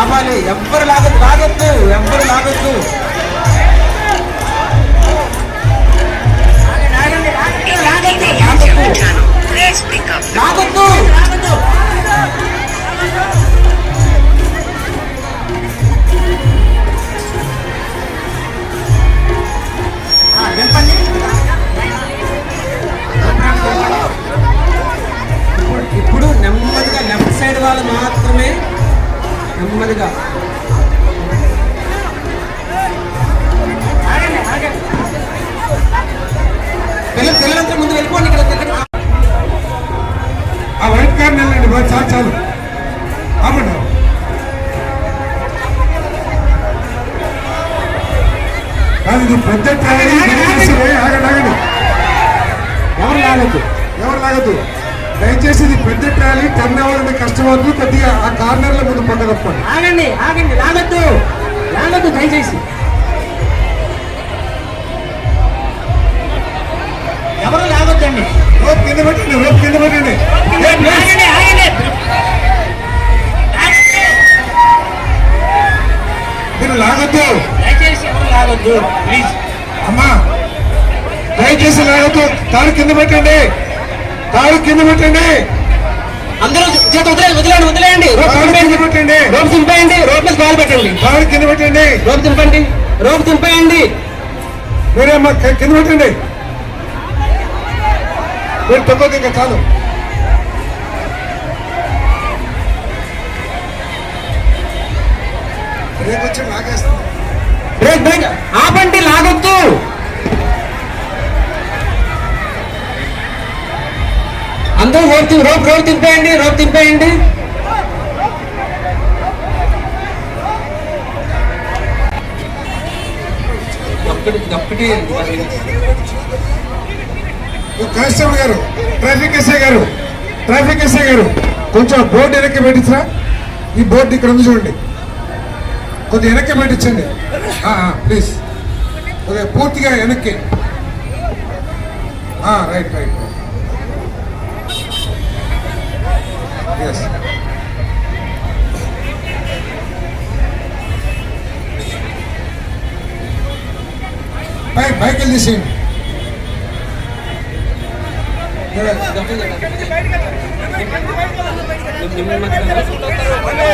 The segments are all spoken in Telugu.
ఆపాలి. ఎవ్వరు లాగొద్దు లాగొద్దు ఎవ్వరు లాగొద్దు. నెమ్మదిగా. ఆగండి, ఆగండి. పిల్లలు పిల్లలంతా ముందు వెళ్ళిపోండి ఇక్కడ తిరగండి. ఆ వైట్ కార్డ్ వెళ్ళండి బాగా చాలు చాలు. ఆపండి. కాదు ఇది పెద్ద ట్రాలీ దయచేసి ఏ, ఆగండి. ఆగండి ఎవరు లాగొద్దు? ఎవరు లాగదు దయచేసి ఇది పెద్ద ట్రాలీ టర్న్ అవ్వాలంటే కస్టమర్లు కొద్దిగా ఆ కార్నర్ల ముందు పంట తప్పండి ఆగండి ఆగండి లాగొద్దు. లాగొద్దు దయచేసి. ఎవరు లాగొద్దండి? రోప్ కింద పెట్టండి రోప్ కింద పెట్టండి. మీరు లాగద్దు. దయచేసి ఎవరు లాగొద్దు ప్లీజ్. అమ్మా దయచేసి లాగద్దు. తాడు కింద పెట్టండి. తాడు కింద పెట్టండి. అందరూ చేత వదిలేయండి వదిలేయండి వదిలేయండి. రోప్ పెట్టండి. రోప్ దింపేయండి రోప్ మీద కాలు పెట్టండి. కింద పెట్టండి. రోప్ దింపండి రోప్ దింపేయండి కింద పెట్టండి. మీరు తొక్కదు ఇంకా చాలు. రేపు వచ్చి లాగేస్తాం బ్రేక్ బ్రేక్. ఆపండి లాగొద్దు అందరూ రోప్ దింపేయండి రోప్ దింపేయండి ఒక్కటి ఒక్కటి కానిస్టేబుల్ గారు ట్రాఫిక్ ఎస్ఐ గారు ట్రాఫిక్ ఎస్ఐ గారు కొంచెం బోర్డు వెనక్కి పెట్టించరా? ఈ బోర్డు ఇక్కడ ఉంది చూడండి. కొద్దిగా వెనక్కి పెట్టించండి. ప్లీజ్ కొద్దిగా పూర్తిగా వెనక్కి. Right right yes bike bike వెళ్ళి తీసేయండి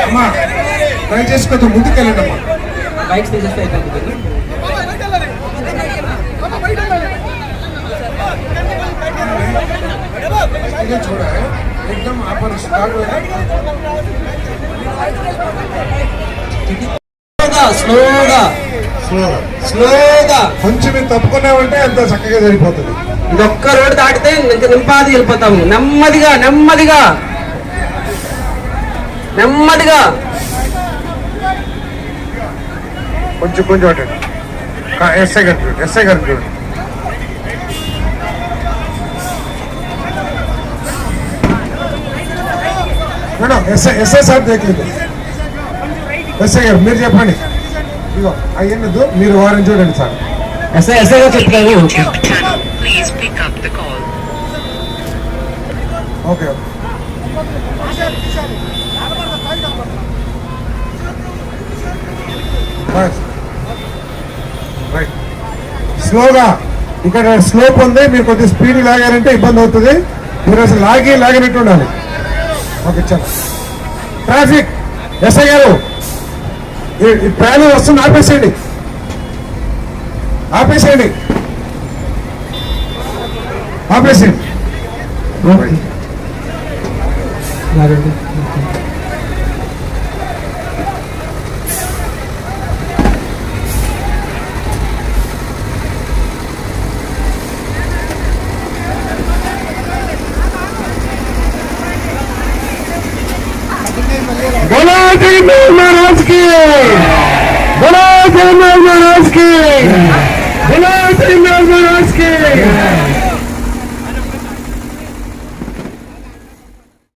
అమ్మా దయచేసి కొంచెం ముందుకెళ్ళండి అమ్మా బైక్స్ తీసేస్తే అయిపోతుంది ఇదే చూడాలి एकदम आपण स्टार्ट స్లోగా స్లోగా స్లోగా కొంచెం మీరు తప్పుకున్నామంటే అంత చక్కగా సరిపోతుంది ఇది ఒక్క రోడ్డు దాటితే ఇంకా నింపాది వెళ్ళిపోతాము నెమ్మదిగా నెమ్మదిగా నెమ్మదిగా కొంచెం కొంచెం అటండి ఎస్ఐ గారు చూడండి ఎస్ఐ గారు మేడం ఎస్ఐ ఎస్ఐ సార్ దేకలేదు ఎస్ఐ గారు మీరు చెప్పండి. ఇగో అయ్యన్నదు మీరు వారం చూడండి సార్. ఎస్ఐ ఎస్ఐ గారు call. ఓకే రైట్ స్లోగా ఇక్కడ స్లోప్ ఉంది మీరు కొద్దిగా స్పీడ్ లాగారంటే ఇబ్బంది అవుతుంది. మీరు అసలు లాగి లాగినట్టు ఉండాలి. మాకు ఇచ్చారు ట్రాఫిక్ ఎస్ఐ గారు ఈ- ఈ ట్రాలీ వస్తుంది ఆపేసేయండి. ఆపేసేయండి. ఆపేసేయండి. Hello, Tim Melbourne Husky! Hello, Tim